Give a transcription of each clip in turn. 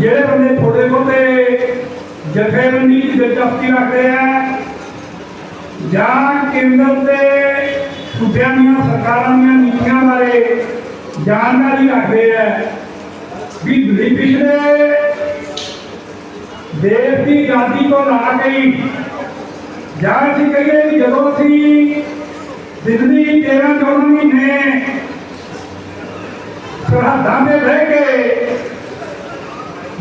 ਜਿਹੜੇ ਬੰਦੇ ਥੋੜੇ ਬਹੁਤੇ ਜਥੇਬੰਦੀ ਦੀ ਦਿਲਚਸਪੀ ਰੱਖਦੇ ਆ, ਜਾਂ ਕੇਂਦਰ ਤੇ ਸੂਬਿਆਂ ਦੀਆਂ ਸਰਕਾਰਾਂ ਦੀਆਂ ਨੀਤੀਆਂ ਬਾਰੇ ਜਾਣਕਾਰੀ ਰੱਖਦੇ ਆ ਵੀ ਪਿਛਲੇ ਦੇਸ਼ ਦੀ ਆਜ਼ਾਦੀ ਤੋਂ ਲਾ ਕੇ ਜਾਂ ਅਸੀਂ ਕਹੀਏ ਜਦੋਂ ਅਸੀਂ ਦਿੱਲੀ 13 14 ਮਹੀਨੇ ਸਰਹੱਦਾਂ ਤੇ ਬਹਿ ਕੇ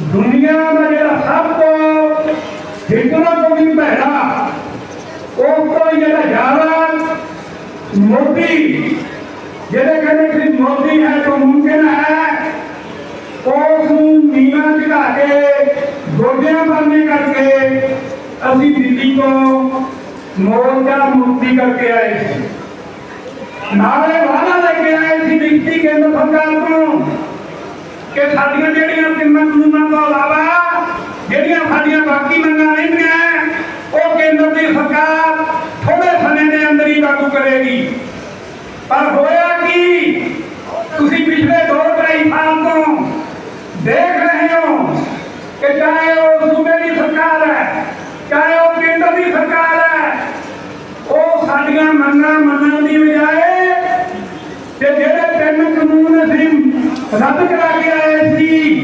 ਦੁਨੀਆ ਦਾ ਜਿਹੜਾ ਸਭ ਤੋਂ ਹਿਟਲਰ ਤੋਂ ਵੀ ਭੈੜਾ, ਉਹ ਕੋਈ ਜਿਹੜਾ ਜ਼ਿਆਦਾ ਮੋਦੀ, ਜਿਹੜੇ ਕਹਿੰਦੇ ਕਿ ਮੋਦੀ ਹੈ ਤਾਂ ਮੁਮਕਿਨ ਹੈ, ਉਸ ਨੂੰ ਨੀਵਾਂ ਚੜਾ ਕੇ, ਗੋਡਿਆਂ ਬੰਨੇ ਕਰਕੇ ਅਸੀਂ ਦਿੱਲੀ ਤੋਂ ਮੋਰਚਾ ਮੁਕਤੀ ਕਰਕੇ ਆਏ ਨਾਲੇ ਵਾਅਦਾ ਲੈ ਕੇ ਆਏ ਸੀ ਦਿੱਲੀ ਕੇਂਦਰ ਸਰਕਾਰ ਤੋਂ। ਕਿ ਸਾਡੀਆਂ ਜਿਹੜੀਆਂ ਤਿੰਨਾਂ ਕਾਨੂੰਨਾਂ ਤੋਂ ਇਲਾਵਾ ਜਿਹੜੀਆਂ ਸਾਡੀਆਂ ਬਾਕੀ ਮੰਗਾਂ ਰਹਿੰਦੀਆਂ, ਉਹ ਕੇਂਦਰ ਦੀ ਸਰਕਾਰ ਥੋੜੇ ਸਮੇਂ ਦੇ ਅੰਦਰ ਹੀ ਲਾਗੂ ਕਰੇਗੀ। ਪਰ ਹੋਇਆ ਕੀ? ਤੁਸੀਂ ਪਿਛਲੇ ਦੋ ਢਾਈ ਸਾਲ ਤੋਂ ਦੇਖ ਰਹੇ ਹੋ ਕਿ ਚਾਹੇ ਉਹ ਸੂਬੇ ਦੀ ਸਰਕਾਰ ਹੈ, ਚਾਹੇ ਉਹ ਕੇਂਦਰ ਦੀ ਸਰਕਾਰ ਹੈ, ਉਹ ਸਾਡੀਆਂ ਮੰਗਾਂ ਮੰਨਣ ਦੀ ਬਜਾਏ ਤੇ ਜਿਹੜੇ ਤਿੰਨ ਕਾਨੂੰਨ ਅਸੀਂ ਰੱਦ ਕਰਾ ਕੇ ਆਏ ਸੀ।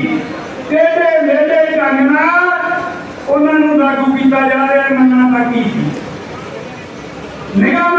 ਤੇਰੇ ਮੇਲੇ ਢੰਗ ਨਾਲ ਉਹਨਾਂ ਨੂੰ ਲਾਗੂ ਕੀਤਾ ਜਾ ਰਿਹਾ ਹੈ, ਮੰਨਣਾ ਬਾਕੀ ਸੀ। ਨਿਗਾਹ